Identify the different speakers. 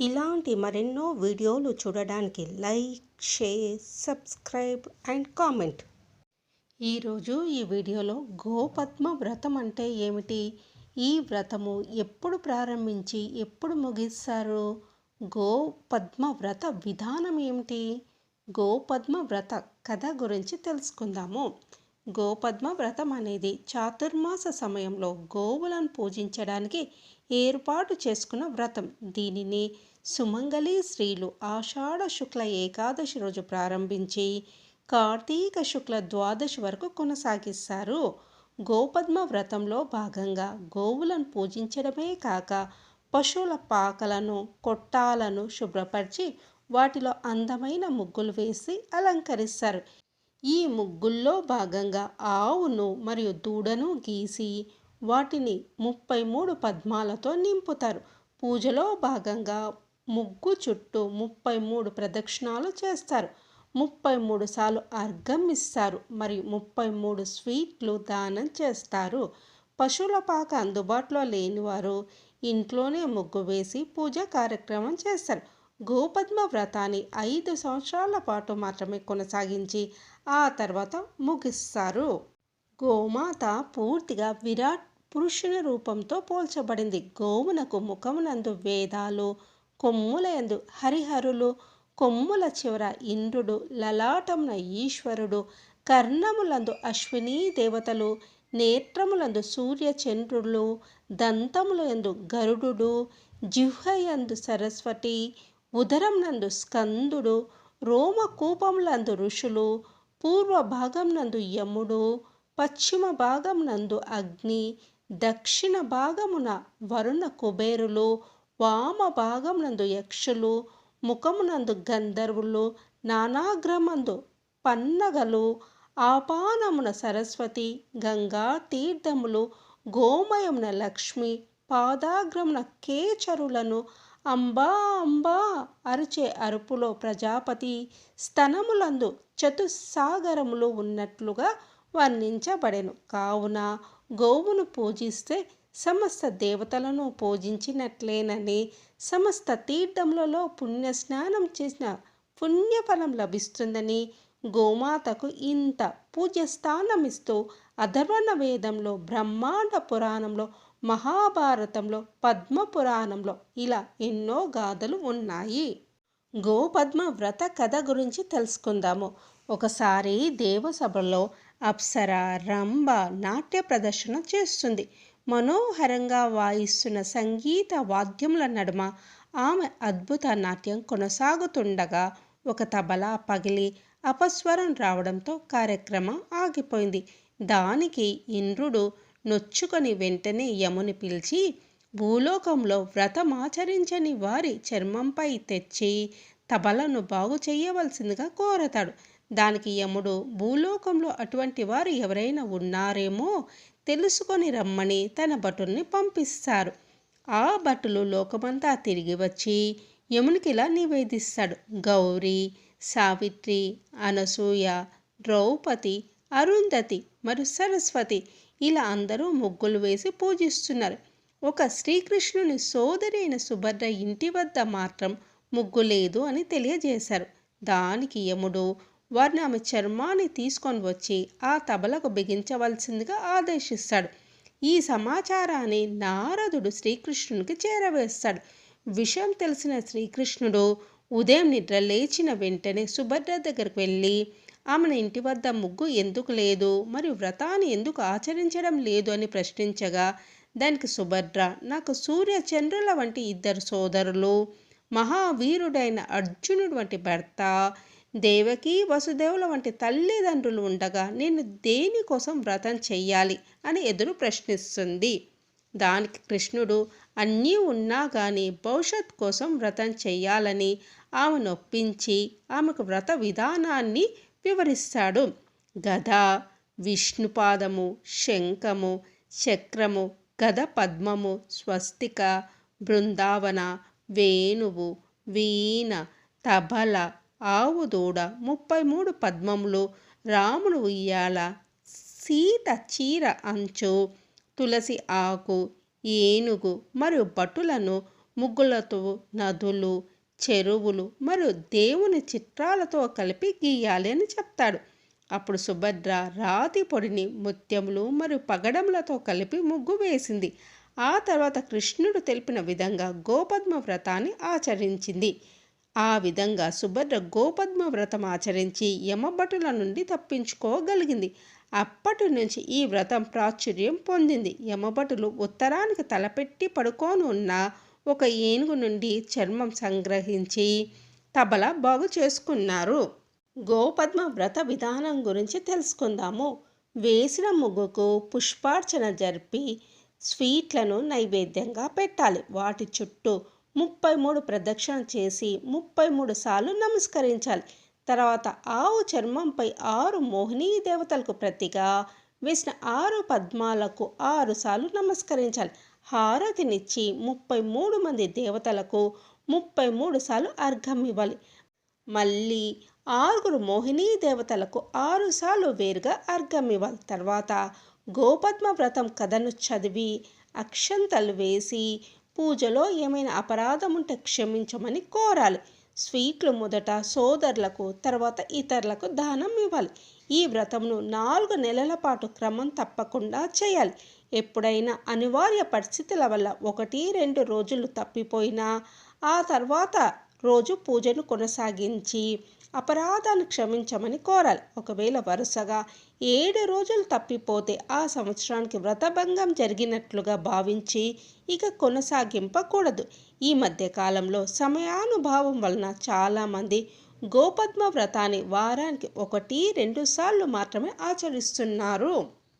Speaker 1: ఇలాంటి మరెన్నో వీడియోలు చూడడానికి like share subscribe and comment. ఈరోజు ఈ వీడియోలో గోపద్మ వ్రతం అంటే ఏమిటి? ఈ వ్రతము ఎప్పుడు ప్రారంభించి ఎప్పుడు ముగిస్తారు? గోపద్మ వ్రత విధానం ఏమిటి? గోపద్మ వ్రత కథ గురించి తెలుసుకుందాము. గోపద్మ వ్రతం అనేది చాతుర్మాస సమయంలో గోవులను పూజించడానికి ఏర్పాటు చేసుకున్న వ్రతం. దీనిని సుమంగళి స్త్రీలు ఆషాఢ శుక్ల ఏకాదశి రోజు ప్రారంభించి కార్తీక శుక్ల ద్వాదశి వరకు కొనసాగిస్తారు. గోపద్మ వ్రతంలో భాగంగా గోవులను పూజించడమే కాక పశువుల పాకలను కొట్టాలను శుభ్రపరిచి వాటిలో అందమైన ముగ్గులు వేసి అలంకరిస్తారు. ఈ ముగ్గుల్లో భాగంగా ఆవును మరియు దూడను గీసి వాటిని ముప్పై మూడు పద్మాలతో నింపుతారు. పూజలో భాగంగా ముగ్గు చుట్టూ ముప్పై మూడు ప్రదక్షిణాలు చేస్తారు. ముప్పై మూడు సార్లు అర్ఘం ఇస్తారు మరియు ముప్పై మూడు స్వీట్లు దానం చేస్తారు. పశువుల పాక అందుబాటులో లేనివారు ఇంట్లోనే ముగ్గు వేసి పూజ కార్యక్రమం చేస్తారు. గోపద్మ వ్రతాన్ని ఐదు సంవత్సరాల పాటు మాత్రమే కొనసాగించి ఆ తర్వాత ముగిస్తారు. గోమాత పూర్తిగా విరాట్ పురుషుని రూపంతో పోల్చబడింది. గోవునకు ముఖమునందు వేదాలు కొమ్ములయందు హరిహరులు కొమ్ముల చివర ఇంద్రుడు లలాటమున ఈశ్వరుడు కర్ణములందు అశ్వినీ దేవతలు నేత్రములందు సూర్యచంద్రులు దంతములందు గరుడు జిహ్వయందు సరస్వతి ఉదరంనందు స్కందుడు రోమకూపములందు ఋషులు పూర్వ భాగంనందు యముడు పశ్చిమ భాగంనందు అగ్ని దక్షిణ భాగమున వరుణ కుబేరులు వామ భాగమునందు యక్షులు ముఖమునందు గంధర్వులు నానాగ్రమందు పన్నగలు ఆపానమున సరస్వతి గంగా తీర్థములు గోమయమున లక్ష్మి పాదాగ్రమున కేచరులను అంబా అంబా అరిచే అరుపులో ప్రజాపతి స్తనములందు చతుస్సాగరములు ఉన్నట్లుగా వర్ణించబడెను. కావున గోవును పూజిస్తే సమస్త దేవతలను పూజించినట్లేనని సమస్త తీర్థములలో పుణ్య స్నానం చేసిన పుణ్యఫలం లభిస్తుందని గోమాతకు ఇంత పూజ్యస్థానం ఇస్తూ అధర్వణ వేదంలో బ్రహ్మాండ పురాణంలో మహాభారతంలో పద్మ పురాణంలో ఇలా ఎన్నో గాథలు ఉన్నాయి. గోపద్మ వ్రత కథ గురించి తెలుసుకుందాము. ఒకసారి దేవసభలో అప్సర రంభ నాట్య ప్రదర్శన చేస్తుంది. మనోహరంగా వాయిస్తున్న సంగీత వాద్యముల నడుమ ఆమె అద్భుత నాట్యం కొనసాగుతుండగా ఒక తబలా పగిలి అపస్వరం రావడంతో కార్యక్రమం ఆగిపోయింది. దానికి ఇంద్రుడు నొచ్చుకొని వెంటనే యముని పిలిచి భూలోకంలో వ్రతమాచరించని వారి చర్మంపై తెచ్చి తబలను బాగు చేయవలసిందిగా కోరతాడు. దానికి యముడు భూలోకంలో అటువంటి వారు ఎవరైనా ఉన్నారేమో తెలుసుకొని రమ్మని తన భటుల్ని పంపిస్తారు. ఆ భటులు లోకమంతా తిరిగి వచ్చి యమునికి ఇలా నివేదిస్తాడు. గౌరీ సావిత్రి అనసూయ ద్రౌపది అరుంధతి మరియు సరస్వతి ఇలా అందరూ ముగ్గులు వేసి పూజిస్తున్నారు. ఒక శ్రీకృష్ణుని సోదరి అయిన సుభద్ర ఇంటి వద్ద మాత్రం ముగ్గు లేదు అని తెలియజేశారు. దానికి యముడు వారిని ఆమె చర్మాన్ని తీసుకొని వచ్చి ఆ తబలకు బిగించవలసిందిగా ఆదేశిస్తాడు. ఈ సమాచారాన్ని నారదుడు శ్రీకృష్ణునికి చేరవేస్తాడు. విషయం తెలిసిన శ్రీకృష్ణుడు ఉదయం నిద్ర లేచిన వెంటనే సుభద్ర దగ్గరికి వెళ్ళి ఆమెను ఇంటి వద్ద ముగ్గు ఎందుకు లేదు? మరియు వ్రతాన్ని ఎందుకు ఆచరించడం లేదు అని ప్రశ్నించగా దానికి సుభద్ర నాకు సూర్య చంద్రుల వంటి ఇద్దరు సోదరులు మహావీరుడైన అర్జునుడు వంటి భర్త దేవకి వసుదేవుల వంటి తల్లిదండ్రులు ఉండగా నేను దేనికోసం వ్రతం చెయ్యాలి అని ఎదురు ప్రశ్నిస్తుంది. దానికి కృష్ణుడు అన్నీ ఉన్నా కానీ భవిష్యత్ కోసం వ్రతం చెయ్యాలని ఆమె నొప్పించి ఆమెకు వ్రత విధానాన్ని వివరిస్తాడు. గద విష్ణుపాదము శంఖము చక్రము గద పద్మము స్వస్తిక బృందావన వేణువు వీణ తబల ఆవు దూడ ముప్పై మూడు పద్మములు రాముడు ఉయ్యాల సీత చీర అంచు తులసి ఆకు ఏనుగు మరియు భటులను ముగ్గులతో నదులు చెరువులు మరియు దేవుని చిత్రాలతో కలిపి గీయాలి అని చెప్తాడు. అప్పుడు సుభద్ర రాతి పొడిని ముత్యములు మరియు పగడములతో కలిపి ముగ్గు వేసింది. ఆ తర్వాత కృష్ణుడు తెలిపిన విధంగా గోపద్మ వ్రతాన్ని ఆచరించింది. ఆ విధంగా సుభద్ర గోపద్మ వ్రతం ఆచరించి యమభటుల నుండి తప్పించుకోగలిగింది. అప్పటి నుంచి ఈ వ్రతం ప్రాచుర్యం పొందింది. యమభటులు ఉత్తరానికి తలపెట్టి పడుకోనున్న ఒక ఏనుగు నుండి చర్మం సంగ్రహించి తబల బాగు చేసుకున్నారు. గోపద్మ వ్రత విధానం గురించి తెలుసుకుందాము. వేసిన ముగ్గుకు పుష్పార్చన జరిపి స్వీట్లను నైవేద్యంగా పెట్టాలి. వాటి చుట్టూ ముప్పై మూడు ప్రదక్షిణ చేసి ముప్పై మూడు సార్లు నమస్కరించాలి. తర్వాత ఆవు చర్మంపై ఆరు మోహినీ దేవతలకు ప్రతిగా వేసిన ఆరు పద్మాలకు ఆరు సార్లు నమస్కరించాలి. హారతినిచ్చి ముప్పై మూడు మంది దేవతలకు ముప్పై మూడు సార్లు అర్ఘం ఇవ్వాలి. మళ్ళీ ఆరుగురు మోహినీ దేవతలకు ఆరుసార్లు వేరుగా అర్ఘం ఇవ్వాలి. తర్వాత గోపద్మ వ్రతం కథను చదివి అక్షంతలు వేసి పూజలో ఏమైనా అపరాధం ఉంటే క్షమించమని కోరాలి. స్వీట్లు మొదట సోదరులకు తర్వాత ఇతరులకు దానం ఇవ్వాలి. ఈ వ్రతంను నాలుగు నెలల పాటు క్రమం తప్పకుండా చేయాలి. ఎప్పుడైనా అనివార్య పరిస్థితుల వల్ల ఒకటి రెండు రోజులు తప్పిపోయినా ఆ తర్వాత రోజు పూజను కొనసాగించి అపరాధాన్ని క్షమించమని కోరాలి. ఒకవేళ వరుసగా ఏడు రోజులు తప్పిపోతే ఆ సంవత్సరానికి వ్రతభంగం జరిగినట్లుగా భావించి ఇక కొనసాగింపకూడదు. ఈ మధ్య కాలంలో సమయానుభావం వలన చాలామంది గోపద్మ వ్రతాన్ని వారానికి ఒకటి రెండు సార్లు మాత్రమే ఆచరిస్తున్నారు.